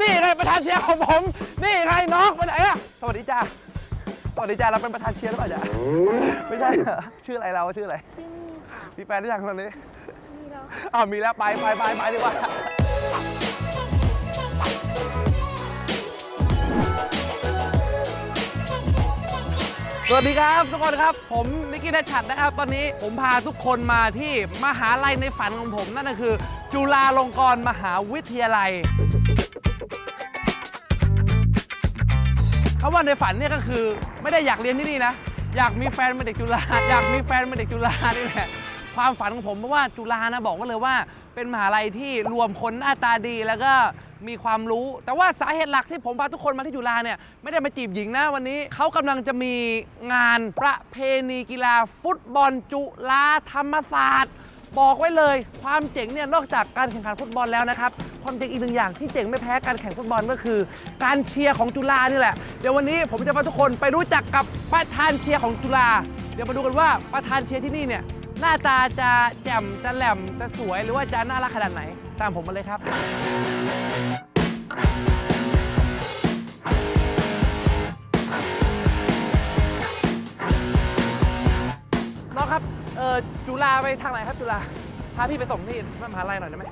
นี่ไงประธานเชียร์ของผม นี่ไงน้องไปไหนอะสวัสดีจ้าสวัสดีจ้าเราเป็นประธานเชียร์หรือเปล่าจ๊ะไม่ใช่เหรอชื่ออะไรเราชื่ออะไรชื่อมี่ค่ะ มีแฟนหรือยังตอนนี้มีแล้วอ้าวมีแล้วไปไปไปไปดีกว่าสวัสดีครับทุกคนครับ ผมนิกกี้นัชชัดนะครับ ตอนนี้ผมพาทุกคนมาที่มหาลัยในฝันของผม นั่นก็คือ จุฬาลงกรณ์มหาวิทยาลัย คำว่าในฝันเนี่ยก็คือไม่ได้อยากเรียนที่นี่นะ อยากมีแฟนเป็นเด็กจุฬาอยากมีแฟนเป็นเด็กจุฬานี่แหละความฝันของผมเพราะว่าจุฬานะบอกไว้เลยว่า เป็นมหาลัยที่รวมคนหน้าตาดีแล้วก็มีความรู้ แต่ว่าสาเหตุหลักที่ผมพาทุกคนมาที่จุฬาเนี่ยไม่ได้มาจีบหญิงนะวันนี้เขากำลังจะมีงานประเพณีกีฬา ฟุตบอลจุฬาธรรมศาสตร์ บอกไว้เลย ความเจ๋งเนี่ยนอกจากการแข่งขันฟุตบอลแล้วนะครับ ความเจ๋งอีกหนึ่งอย่างที่เจ๋งไม่แพ้การแข่งฟุตบอลก็คือ การเชียร์ของจุฬานี่แหละ เดี๋ยววันนี้ผมจะพาทุกคนไปรู้จักกับประธานเชียร์ของจุฬา เดี๋ยวมาดูกันว่าประธานเชียร์ที่นี่เนี่ยหน้าตาจะแจ่มจะแหลมจะสวยหรือว่าจะน่ารักขนาดไหน ตามผมมาเลยครับ น้องครับ เออจุฬาไปทางไหนครับจุฬาพาพี่ไปส่งที่มหาลัยหน่อยได้ไหม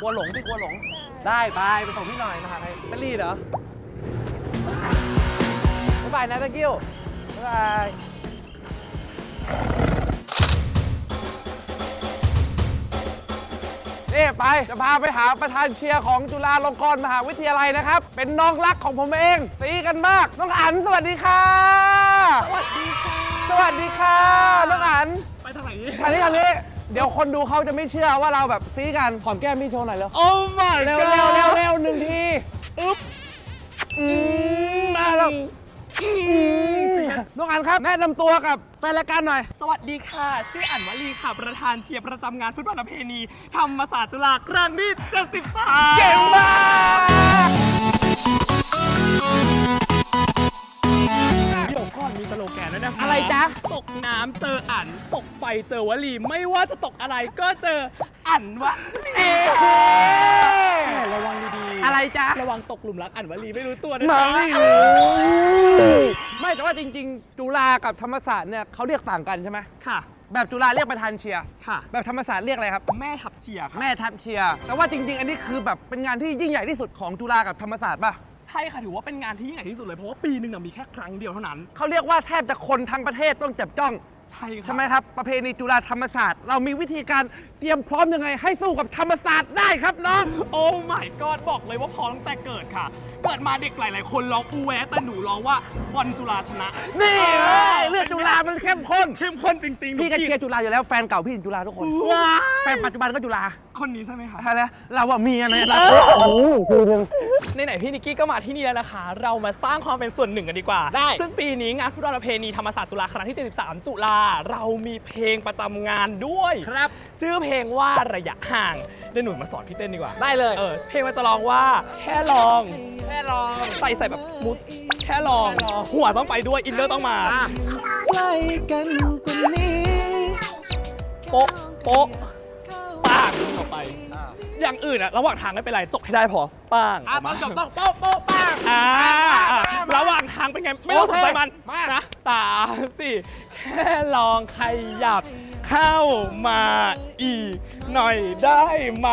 กลัวหลงพี่กลัวหลง ได้ไปไปส่งพี่หน่อยมหาลัยเป็นรีดเหรอบ๊ายบายนะ thank you บ๊ายบายนี่ไปจะพาไปหาประธานเชียร์ของจุฬาลงกรณ์มหาวิทยาลัยนะครับ เป็นน้องรักของผมเองตีกันมาก น้องอันสวัสดีค่ะ สวัสดีค่ะ สวัสดีค่ะ น้องอันไป ทางไหนทางนี้ทางนี้เดี๋ยวคนดูเขาจะไม่เชื่อว่าเราแบบซีกันหอมแก้มพี่โชว์หน่อยเร็ว โอ้ my เร็วเร็วเร็วเร็วหนึ่งที อึ๊บอืมมาแล้วอืมน้องอันครับ แนะนำตัวกับแฟนรายการหน่อย สวัสดีค่ะ ชื่ออั๋นวลีค่ะ ประธานเชียร์ประจำงานฟุตบอลประเพณี ธรรมศาสตร์จุฬาครั้งที่73 เก่งมาก โลแกนด้วยนะคะอะไรจ๊ะ ตกน้ำเจออั๋นตกไฟเจอวลี ไม่ว่าจะตกอะไรก็เจออั๋นวะเอ๊ะระวังดีๆอะไรจ๊ะ ระวังตกหลุมรักอั๋นวลีไม่รู้ตัวนะมาจ๊ะไม่รู้ไม่แต่ว่าจริง ๆ จุฬากับธรรมศาสตร์เนี่ยเขาเรียกต่างกันใช่ไหมค่ะ แบบจุฬาเรียกประธานเชียร์ค่ะ แบบธรรมศาสตร์เรียกอะไรครับ แม่ทัพเชียร์ค่ะแม่ทัพเชียร์แต่ว่าจริง ๆ อันนี้คือแบบเป็นงานที่ยิ่งใหญ่ที่สุดของจุฬากับธรรมศาสตร์ป่ะ ใช่ค่ะถือว่าเป็นงานที่ยิ่งใหญ่ที่สุดเลยเพราะว่าปีหนึ่งน่ะมีแค่ครั้งเดียวเท่านั้นเขาเขาเรียกว่าแทบจะคนทั้งประเทศต้องจับจ้อง ใช่ค่ะ ใช่ไหมครับ ประเพณีจุฬาธรรมศาสตร์ เรามีวิธีการเตรียมพร้อมยังไง ให้สู้กับธรรมศาสตร์ได้ครับน้อง โอ้ my god บอกเลยว่าพร้อมตั้งแต่เกิดค่ะ เกิดมาเด็กหลาย ๆ คนร้องอูแวะแต่หนูร้องว่าบอลจุฬาชนะนี่เลยเลือดจุฬามันเข้มข้น เข้มข้นจริงๆพี่ก็หนูเชียร์จุฬาอยู่แล้วแฟนเก่าพี่จุฬาทุกคนว้าแฟนปัจจุบันก็จุฬาคนนี้ใช่ไหมคะอะไรนะเราอะเมียนะเอนะอโอ้โหคือ หนึ่งไหนๆพี่นิกกี้ก็มาที่นี่แล้วนะคะ เรามาสร้างความเป็นส่วนหนึ่งกันดีกว่า ได้ ซึ่งปีนี้งานฟุตบอลประเพณีธรรมศาสตร์จุฬาครั้งที่ 73 จุฬาเรามีเพลงประจำงานด้วย ครับ ชื่อเพลงว่าระยะห่างเดี๋ยวหนูมาสอนพี่เต้นดีกว่าได้เลย เออเพลงมันจะร้องว่าแค่ลอง แค่ลอง ใส่ใส่แบบมุดแค่ลองหัวต้องไปด้วยอินเนอร์ต้องมา อะใกล้กันกว่านี้โป๊ะโป๊ะป้างออกไป อย่างอื่นอะระหว่างทางไม่เป็นไรจบให้ได้พอป้างอะออกตอมานจบต้องโป๊ะโป๊ะป้างอ่ามามาระหว่างทางเป็นไงไม่ต้องสนใจมันโอเคมานะสามสี่แค่ลองขยับ เข้ามาอีกหน่อยได้ไหม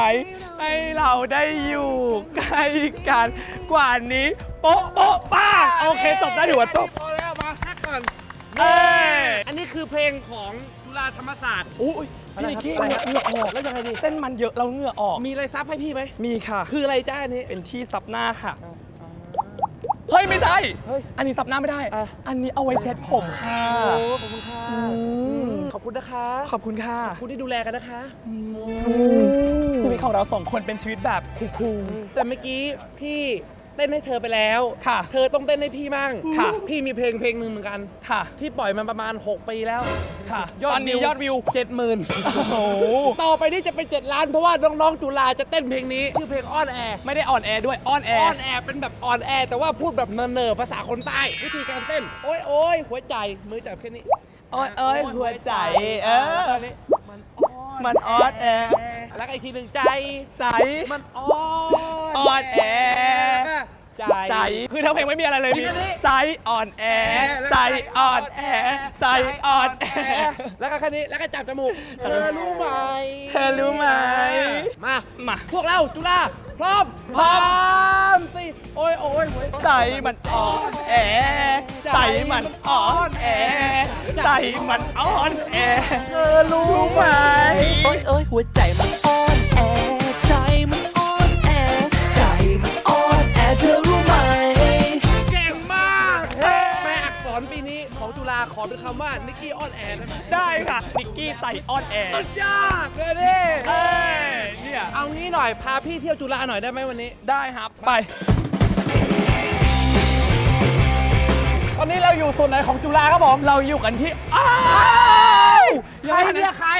ให้เราได้อยู่ใกล้กันกว่านี้โป๊ะโป๊ะป้างโอเคจบได้ถือว่าจบพอแล้วมาแค่ก่อนเอ้ยอันนี้คือเพลงของจุฬาธรรมศาสตร์อุ้ย พี่นิกกี้อะไรครับเหงื่อออกแล้วยังไงดีเต้นมันเยอะเราเหงื่อออกมีอะไรซับให้พี่ไหมมีค่ะ คืออะไรจ้าอันนี้เป็นที่ซับหน้าค่ะเฮ้ยไม่ใช่เฮ้ยอันนี้ซับหน้าไม่ได้อะอันนี้เอาไว้เช็ดผมค่ะโอ้ขอบคุณค่ะมขอบคุณนะคะ ขอบคุณค่ะขอบคุณที่ดูแลกันนะคะชีวิตของเราสองคนเป็นชีวิตแบบคูลแต่เมื่อกี้พี่ เต้นให้เธอไปแล้วค่ะ เธอต้องเต้นให้พี่มั่งค่ะ พี่มีเพลงเพลงหนึ่งเหมือนกันๆค่ะ ที่ปล่อยมาประมาณ 6 ปีแล้วค่ะตอนนี้ยอดวิวเจ็ดหมื่นโอ้โหต่อไปนี้จะเป็น 7 ล้านเพราะว่าน้องๆจุฬาจะเต้นเพลงนี้ชื่อเพลงอ้อนแอร์ไม่ได้อ่อนแอด้วยอ่อนแออ้อนแอร์เป็นแบบอ่อนแอร์แต่ว่าพูดแบบเนอร์ๆภาษาคนใต้วิธีการเต้นโอ้ยโอ้ยหัวใจมือจับแค่นี้อ้อนเอ้ยหัวใจ เออแล้วก็นี้มันอ้อนมันอ่อนแอ แล้วก็อีกทีหนึ่งใจใจมันอ้อนอ่อนแอ ใจคือทั้งเพลงไม่มีอะไรเลยมีพี่แค่นี้ ใจอ่อนแอ ใจอ่อนแอ ใจอ่อนแอ แล้วก็แค่นี้แล้วก็จับจมูกเธอรู้ไหมเธอรู้ไหม มา มา พวกเราจุฬาพร้อมพร้อมสิโอ้ยโอ้ยโอ้ยใจมันอ่อนแอ ใจมันอ่อนแอ ใจมันอ่อนแอ เธอรู้ไหม โอ้ยโอ้ยหัวใจมันอ่อน เป็นคำว่านิกกี้ออนแอร์ได้ไหมได้ค่ะนิกกี้ใจอ่อนแอสุดยอดเลยดิเอ้ยเนี่ยเอางี้หน่อยพาพี่เที่ยวจุฬาหน่อยได้ไหมวันนี้ ได้ครับไป ตอนนี้เราอยู่ส่วนไหนของจุฬาครับผม เราอยู่กันที่อ้าวใครเนี่ยใคร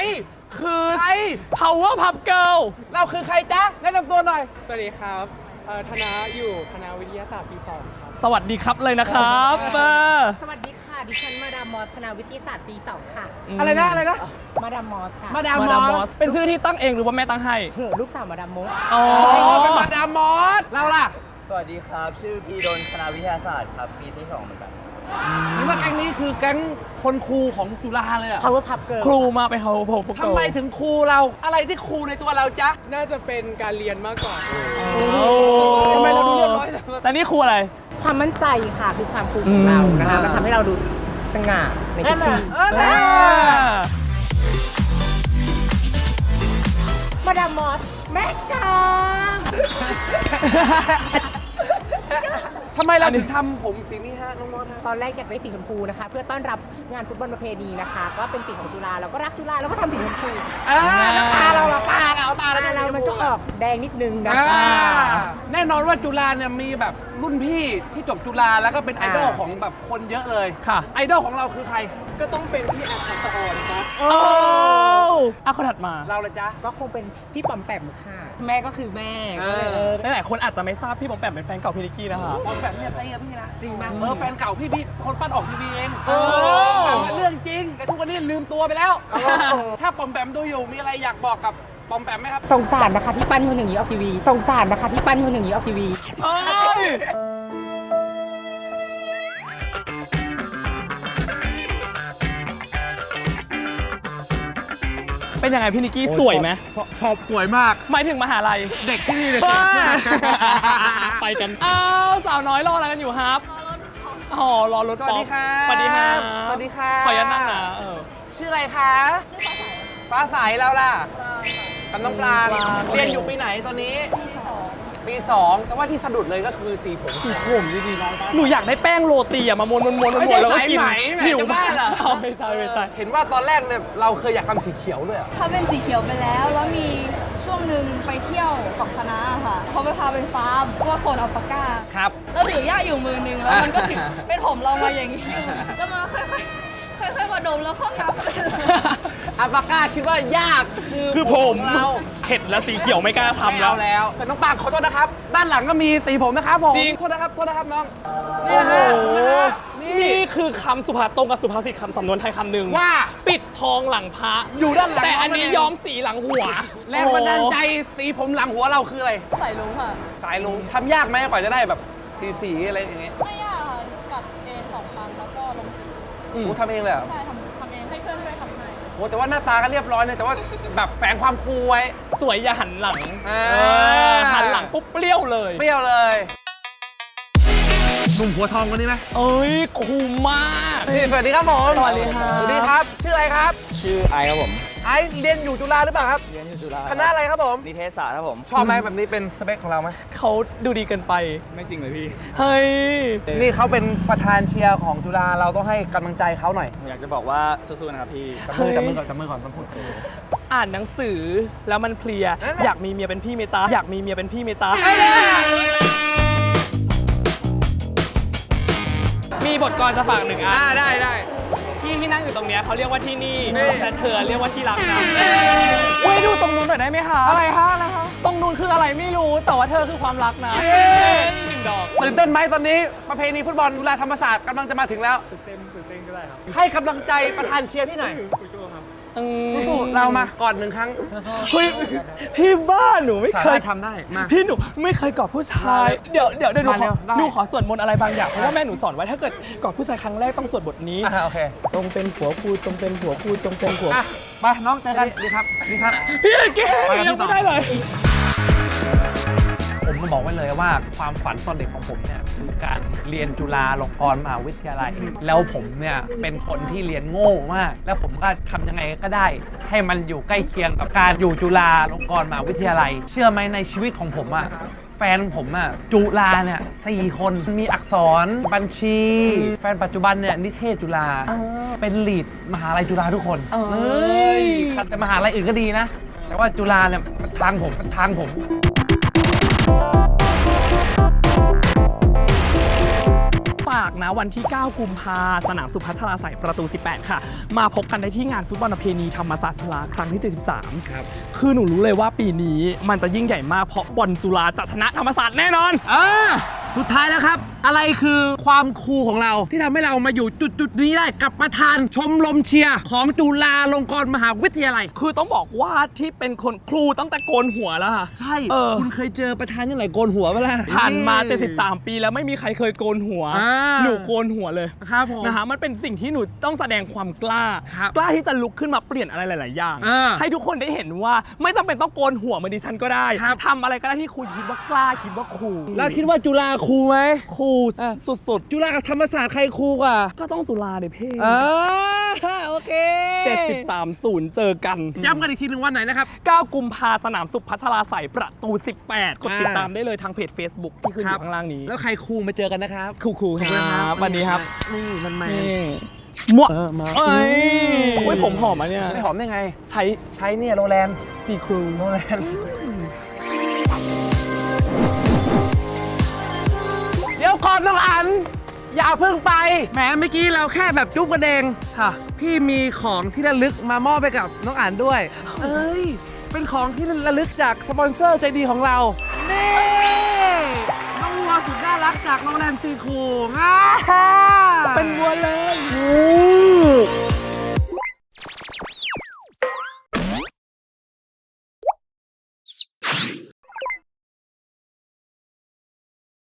คือใคร Power Pub Girl เราคือใครจ๊ะแนะนำตัวหน่อย สวัสดีครับเอ่อธนาอยู่คณะวิทยาศาสตร์ปีสองครับ สวัสดีครับเลยนะครับเออสวัสดีค่ะ ดิฉันมาดามมอสคณะวิทยาศาสตร์ปีสองค่ะ อะไรนะอะไรนะมาดามมอสค่ะมาดามมามดามอมอสสเป็นชื่อที่ตั้งเองหรือว่าแม่ตั้งให้เหอลูกสาวมาดามมอสอ๋ออ๋อเป็นมาดามมอสเราล่ะ สวัสดีครับ ชื่อพีดนคณะวิทยาศาสตร์ครับ ปีที่สองเหมือนกันนี่ว่าแก๊งนี้คือแก๊งคนครูของจุฬาเลยอะพาวเวอร์พับเกิร์ครูมาไป Power Pub Girl ทำไมถึงครูเราอะไรที่ครูในตัวเราจ๊ะ น่าจะเป็นการเรียนมากกว่าทำไมเราดูเรียบร้อยจังแต่นี่ครูอะไร ความมั่นใจค่ะคือความคูลของเรานะคะอืมมันทำให้เราดูสง่าในทุนั่กนทีน่ะเออน่ะมาดามมอสแม่กา ทำไมเราถึงทำผมสีนี้ฮะน้องมอสฮะ ตอนแรกอยากได้สีชมพูนะคะ เพื่อต้อนรับงานฟุตบอลประเพณีนะคะ ก็เป็นสีของจุฬาเราก็รักจุฬาเราก็ทำสีชมพูเออแล้วตาเราล่ะตาเราตาเราตาเรามันก็ออกแดงนิดนึงนะอ่าคะ แน่นอนว่าจุฬาเนี่ยมีแบบรุ่นพี่ที่จบจุฬาแล้วก็เป็นไอดอลอ่า ของแบบคนเยอะเลย ค่ะ ไอดอลของเราคือใคร ก็ต้องเป็นพี่แอดทัศออนครับโอ้อะคนถัดมาเราเลยจ๊ะ ก็คงเป็นพี่ปอมแปมค่ะ แม่ก็คือแม่เอก็อเลยเออหลายๆคนอาจจะไม่ทราบพี่บอมแปมเป็นแฟนเก่าพี่นิกกี้นะคะคนแบบเนี่ยไอ้อะพี่นะจริงไหมเออแฟนเก่าพี่พี่คนปั้นออกทีวีเองเออเรื่องจริงแต่ทุกวันนี้ลืมตัวไปแล้ว ถ้าปอมแปมดูอยู่มีอะไรอยากบอกกับปอมแปมไหมครับสงสารนะคะที่ปั้นคนอย่างนี้ออกทีวีสงสารนะคะที่ปั้นคนอย่างนี้ออกทีวี เอ้ย เป็นยังไงพี่นิกกี้สวยไหมชอบสวยมาก หมายถึงมหาลัย เด็กที่นี่เลยบ้าไปกัน อ้าวสาวน้อยรออะไรกันอยู่ครับอ๋อรอรถสวัสดีครับสวัสดีครับสวัสดีครับขออนุญาตนั่งนะเออชื่ออะไรคะชื่อฟ้าใสฟ้าใสเราล่ะกับน้องปลางปลางเรียนอยู่ปีไหนตอนนี้ปีสอง ปีสองแต่ว่าที่สะดุดเลยก็คือสีผมสีผมดีๆนะหนูอยากได้แป้งโรตีอะมาม้วนม้วนม้วนไม่ม้วนใช่แล้วก็กินสายไหมแหมหิวจะบ้าเหรอเอาไม่ใช่ไม่ใช่เห็นว่าตอนแรกเนี่ยเราเคยอยากทำสีเขียวด้วยเหรอถ้าเป็นสีเขียวไปแล้วแล้วมีช่วงหนึ่งไปเที่ยวกับคณะค่ะเขาไปพาไปฟาร์มพวกโซนอัลปาก้าครับแล้วถือย่าอยู่มือหนึงแล้วมันก็ถึงเป็นผมเรามาอย่างนี้อยู่แล้วมันค่อยๆ ค่อยๆมาดมแล้วก็งับอัลปาก้าคิดว่ายากคือคือผมของเราเห็ดแล้วสีเขียวไม่กล้าทำไม่แล้เอาวแล้ว แต่น้องปางขอโทษนะครับ ด้านหลังก็มีสีผมนะครับผมจริง โทษนะครับโทษนะครับน้องโอ้โหนะฮะนี่คือคำสุภาตรงกับสุภาษิตคำสำนวนไทยคำหนึ่งว่า ปิดทองหลังพระอยู่ด้านหลังแต่อันนี้น้องมันเอง ย้อมสีหลังหัวแรงบันดาลใจสีผมหลังหัวเราคืออะไร ใส่ลุงค่ะ สายลุงทำยากไหมกว่าจะได้แบบสีสีๆอะไรอย่างเงี้ยไม่ยากค่ะกัดเองสองครั้งแล้วก็ลง สีโอ้ทำเองเลยเหรอใช่ทำทำเองให้เพื่อนช่วยทำให้โอ้แต่ว่าหน้าตาก็เรียบร้อยเลยแต่ว่าแบบแฝงความคูลไว้ สวยอย่าหันหลังอ่า เออหันหลังปุ๊บเปรี้ยวเลยเปรี้ยวเลยหนุ่มหัวทองคนนี้ไหมเอ้ยคูลมากนี่สวัสดีครับผมสวัสดีครับ สวัสดีครับ ชื่ออะไรครับ ชื่อไอครับผม ไอซ์เรียนอยู่จุฬาหรือเปล่าครับเรียนอยู่จุฬาคณะอะไรครับผมนิเทศศาสตร์ครับผม ชอบไหมแบบนี้เป็นสเปคของเราไหมเขาดูดีเกินไป ไม่จริงเลยพี่ เฮ้ย นี่เขาเป็นประธานเชียร์ของจุฬาเราต้องให้กำลังใจเขาหน่อยผมอยากจะบอกว่าสู้ๆนะครับพี่จับมือจับมือก่อนจับมือก่อนต้องพูดคุยอ่านหนังสือแล้วมันเพลียนั่นน่ะอยากมีเมียเป็นพี่เมตาอยากมีเมียเป็นพี่เมตามีบทกรจะฝากหนึ่งอัอ่านได้ได้ ที่ที่นั่งอยู่ตรงเนี้ยเขาเรียกว่าที่นี่นี่แต่เธอเรียกว่าที่รักนะเว้ยดูตรงนู้นหน่อยได้ไหมคะอะไรฮะอะไรฮะตรงนู้นคืออะไรไม่รู้แต่ว่าเธอคือความรักนะเย้หนึ่งดอกตื่นเต้นไหมตอนนี้ประเพณีฟุตบอลจุฬาธรรมศาสตร์กำลังจะมาถึงแล้วตื่นเต้นตื่นเต้นก็ได้ครับให้กำลังใจประธานเชียร์พี่หน่อย สู้เรามากอดหนึ่งครั้งเฮ้ยพี่บ้าหนูไม่สาเคมายรถทำได้มา พี่หนูไม่เคยกอดผู้ชาย เดี๋ยวเดี๋ยวเดี๋ยวหนูมาขเร็อวได้หนูขอสวดมนต์อะไรบางอย่างเพราะว่าแม่หนูสอนไว้ถ้าเกิดกอดผู้ชายครั้งแรกต้องสวดบทนี้อะโอเค จงเป็นผัวกูจงเป็นผัวกูจงเป็นผัวอะไปน้องเจอกันดีครับดีครับพี่เก๋ไปกับพี่ยังต่ไม่อได้เลย ผมมาบอกไว้เลยว่าความฝันตอนเด็กของผมเนี่ยคือการเรียนจุฬาลงกรณ์มหาวิทยาลัย แล้วผมเนี่ยเป็นคนที่เรียนโง่มาก แล้วผมก็ทำยังไงก็ได้ ให้มันอยู่ใกล้เคียงกับการอยู่จุฬาลงกรณ์มหาวิทยาลัย เชื่อไหมในชีวิตของผมอะแฟนผมอะจุฬาเนี่ยสี่คนมีอักษรบัญชี แฟนปัจจุบันเนี่ยนิเทศจุฬาเป็นลีดมหาลัยจุฬาทุกคนเอ้ยแต่มหาลัยอื่นก็ดีนะ แต่ว่าจุฬาเนี่ยมันทางผมมันทางผม ฝากนะวันที่ 9 กุมภาสนามสุพัชราใสยประตู 18 ค่ะ มาพบกันได้ที่งานฟุตบอลประเพณีธรรมศาสตร์จุฬาครั้งที่ 73 ครับ คือหนูรู้เลยว่าปีนี้มันจะยิ่งใหญ่มากเพราะบอลจุฬาจะชนะธรรมศาสตร์แน่นอนอ่าสุดท้ายแล้วครับ อะไรคือความคูลของเราที่ทำให้เรามาอยู่จุดจุดๆนี้ได้กับประธานชมรมเชียร์ของจุฬาลงกรณ์มหาวิทยาลัย คือต้องบอกว่าที่เป็นคนครูตั้งแต่โกนหัวแล้วค่ะ ใช่ เออ คุณเคยเจอประธานยังไงโกนหัวเวลา ผ่านมา 73 ปีแล้วไม่มีใครเคยโกนหัว อ่า หนูโกนหัวเลย ครับผม นะฮะมันเป็นสิ่งที่หนูต้องแสดงความกล้า ครับกล้าที่จะลุกขึ้นมาเปลี่ยนอะไรหลาย ๆ อย่าง เออให้ทุกคนได้เห็นว่าไม่จำเป็นต้องโกนหัวเหมือนดิฉันก็ได้ครับ ทำอะไรก็ได้ที่คุณคิดว่ากล้าคิดว่าคูลแล้วคิดว่าจุฬาคูลไหมคูลสุดจุฬากับธรรมศาสตร์ใครคูลกว่าๆก็ต้องจุฬาเดี๋ยเพ่เออโอเค73ศูนย์เจอกัน ย้ำกันอีกทีหนึ่งวันไหนนะครับ 9 กุมภาสนามสุขพัชราใสยประตู 18 กดติดอ่าตามได้เลยทางเพจ Facebook ที่ขึ้นอยู่ข้างล่างนี้แล้วใครคูลมาเจอกันนะครับคูลๆครับวันนี้ครับนี่มันมานี่มั่วเออมาเอ้ยโอ้ยผมหอมอะเนี่ย ไม่หอมได้ไง ใช้ใช้เนี่ยโรแลนด์ซีครูโรแลนด์ อบขอบน้องอัน อย่าเพิ่งไป แหมเมื่อกี้เราแค่แบบจุ๊บกันเองค่ะ พี่มีของที่ระลึกมามอบไปกับน้องอันด้วย เอ้ย เป็นของที่ระลึกจากสปอนเซอร์ใจดีของเรา นี่น้องวัวสุดน่ารักจากโรงแรมซีคูง่าเป็นวัวเลย